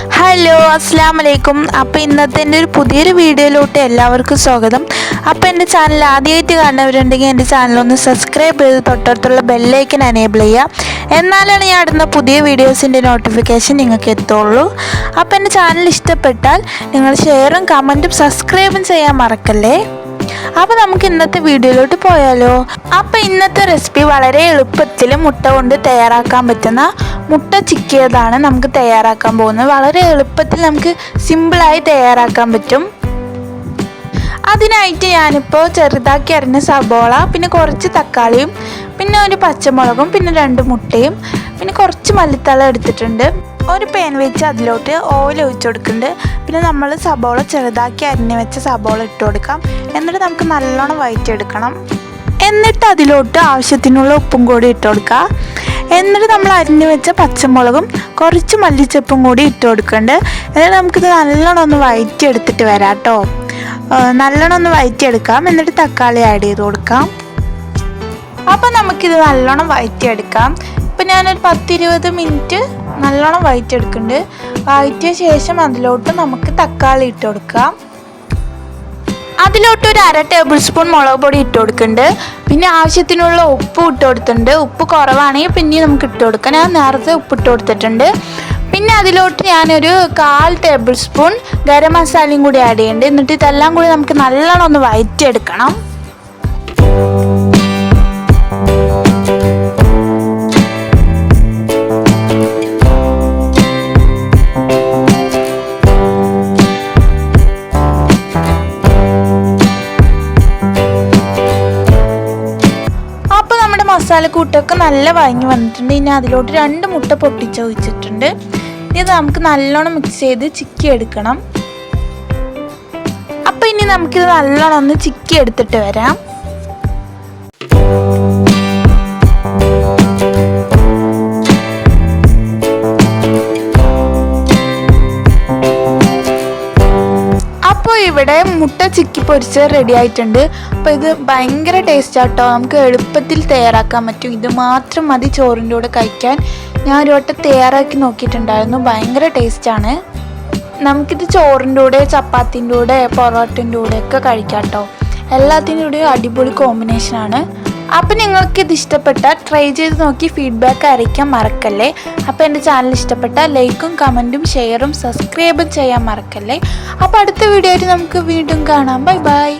അസ്സാം വലൈക്കും അപ്പോൾ ഇന്നത്തെ എന്റെ ഒരു പുതിയൊരു വീഡിയോയിലോട്ട് എല്ലാവർക്കും സ്വാഗതം. അപ്പോൾ എന്റെ ചാനൽ ആദ്യമായിട്ട് കാണുന്നവരുണ്ടെങ്കിൽ എന്റെ ചാനൽ ഒന്ന് സബ്സ്ക്രൈബ് ചെയ്ത് തൊട്ടടുത്തുള്ള ബെല്ലൈക്കൻ എനേബിൾ ചെയ്യുക. എന്നാലാണ് ഞാൻ ഇടുന്ന പുതിയ വീഡിയോസിന്റെ നോട്ടിഫിക്കേഷൻ നിങ്ങൾക്ക് എത്തുള്ളൂ. അപ്പോൾ എന്റെ ചാനൽ ഇഷ്ടപ്പെട്ടാൽ നിങ്ങൾ ഷെയറും കമന്റും സബ്സ്ക്രൈബും ചെയ്യാൻ മറക്കല്ലേ? അപ്പോൾ നമുക്ക് ഇന്നത്തെ വീഡിയോയിലോട്ട് പോയാലോ. അപ്പോൾ ഇന്നത്തെ റെസിപ്പി വളരെ എളുപ്പത്തിൽ മുട്ട കൊണ്ട് തയ്യാറാക്കാൻ പറ്റുന്ന മുട്ട ചിക്കിയതാണ് നമുക്ക് തയ്യാറാക്കാൻ പോകുന്നത്. വളരെ എളുപ്പത്തിൽ നമുക്ക് സിമ്പിളായി തയ്യാറാക്കാൻ പറ്റും. അതിനായിട്ട് ഞാനിപ്പോൾ ചെറുതാക്കി അരിഞ്ഞ സബോള പിന്നെ കുറച്ച് തക്കാളിയും പിന്നെ ഒരു പച്ചമുളകും പിന്നെ രണ്ട് മുട്ടയും പിന്നെ കുറച്ച് മല്ലിത്തള എടുത്തിട്ടുണ്ട്. ഒരു പാൻ വെച്ച് അതിലോട്ട് ഓയിൽ ഒഴിച്ചു കൊടുക്കുന്നുണ്ട്. പിന്നെ നമ്മൾ സബോള ചെറുതാക്കി അരിഞ്ഞ് വെച്ച സബോള ഇട്ട് കൊടുക്കാം. എന്നിട്ട് നമുക്ക് നല്ലോണം വഴറ്റിയെടുക്കണം എന്നിട്ട് അതിലോട്ട് ആവശ്യത്തിനുള്ള ഉപ്പും കൂടി ഇട്ട് കൊടുക്കുക എന്നിട്ട് നമ്മൾ അരിഞ്ഞു വെച്ച പച്ചമുളകും കുറച്ച് മല്ലിച്ചപ്പും കൂടി ഇട്ട് കൊടുക്കുന്നുണ്ട് എന്നിട്ട് നമുക്കിത് നല്ലോണം ഒന്ന് വയറ്റിയെടുത്തിട്ട് വരാം കേട്ടോ നല്ലോണം ഒന്ന് വയറ്റിയെടുക്കാം. എന്നിട്ട് തക്കാളി ആഡ് ചെയ്ത് കൊടുക്കാം. അപ്പം നമുക്കിത് നല്ലോണം വയറ്റിയെടുക്കാം. ഇപ്പം ഞാനൊരു പത്തിരുപത് മിനിറ്റ് നല്ലോണം വയറ്റിയെടുക്കുന്നുണ്ട്. വയറ്റിയ ശേഷം അതിലോട്ട് നമുക്ക് തക്കാളി ഇട്ട് കൊടുക്കാം. അതിലോട്ട് ഒരു അര ടേബിൾ സ്പൂൺ മുളക് പൊടി ഇട്ട് കൊടുക്കുന്നുണ്ട്. പിന്നെ ആവശ്യത്തിനുള്ള ഉപ്പ് ഇട്ട് കൊടുത്തിട്ടുണ്ട്. ഉപ്പ് കുറവാണെങ്കിൽ പിന്നെ നമുക്ക് ഇട്ട് കൊടുക്കാം. ഞാൻ നേരത്തെ ഉപ്പ് ഇട്ട് കൊടുത്തിട്ടുണ്ട്. പിന്നെ അതിലോട്ട് ഞാനൊരു കാൽ ടേബിൾ സ്പൂൺ ഗരം മസാലയും കൂടി ആഡ് ചെയ്യുന്നുണ്ട്. എന്നിട്ട് ഇതെല്ലാം കൂടി നമുക്ക് നല്ലോണം ഒന്ന് വഴറ്റിയെടുക്കണം മസാലക്കൂട്ടൊക്കെ നല്ല വഴങ്ങി വന്നിട്ടുണ്ട്. ഇനി അതിലോട്ട് രണ്ട് മുട്ട പൊട്ടിച്ച് ഒഴിച്ചിട്ടുണ്ട് ഇത് നമുക്ക് നല്ലോണം മിക്സ് ചെയ്ത് ചിക്കി എടുക്കണം. അപ്പം ഇനി നമുക്കിത് നല്ലോണം ഒന്ന് ചിക്കി എടുത്തിട്ട് വരാം. ഇവിടെ മുട്ട ചിക്കി പൊരിച്ച് റെഡി ആയിട്ടുണ്ട്. അപ്പോൾ ഇത് ഭയങ്കര ടേസ്റ്റ് ആട്ടോ. നമുക്ക് എളുപ്പത്തിൽ തയ്യാറാക്കാൻ പറ്റും. ഇത് മാത്രം മതി ചോറിന്റെ കൂടെ കഴിക്കാൻ. ഞാൻ ഒരു വട്ടം തയ്യാറാക്കി നോക്കിയിട്ടുണ്ടായിരുന്നു. ഭയങ്കര ടേസ്റ്റാണ് നമുക്കിത് ചോറിന്റെ കൂടെ ചപ്പാത്തിന്റെ കൂടെ പൊറോട്ടിന്റെ കൂടെ ഒക്കെ കഴിക്കാം കേട്ടോ എല്ലാത്തിന്റെ കൂടെ അടിപൊളി കോമ്പിനേഷനാണ് അപ്പം നിങ്ങൾക്ക് ഇത് ഇഷ്ടപ്പെട്ടാൽ ട്രൈ ചെയ്ത് നോക്കി ഫീഡ്ബാക്ക് അയക്കാൻ മറക്കല്ലേ? അപ്പോൾ എന്റെ ചാനൽ ഇഷ്ടപ്പെട്ട ലൈക്കും കമന്റും ഷെയറും സബ്സ്ക്രൈബും ചെയ്യാൻ മറക്കല്ലേ? അപ്പോൾ അടുത്ത വീഡിയോ നമുക്ക് വീണ്ടും കാണാം. Bye bye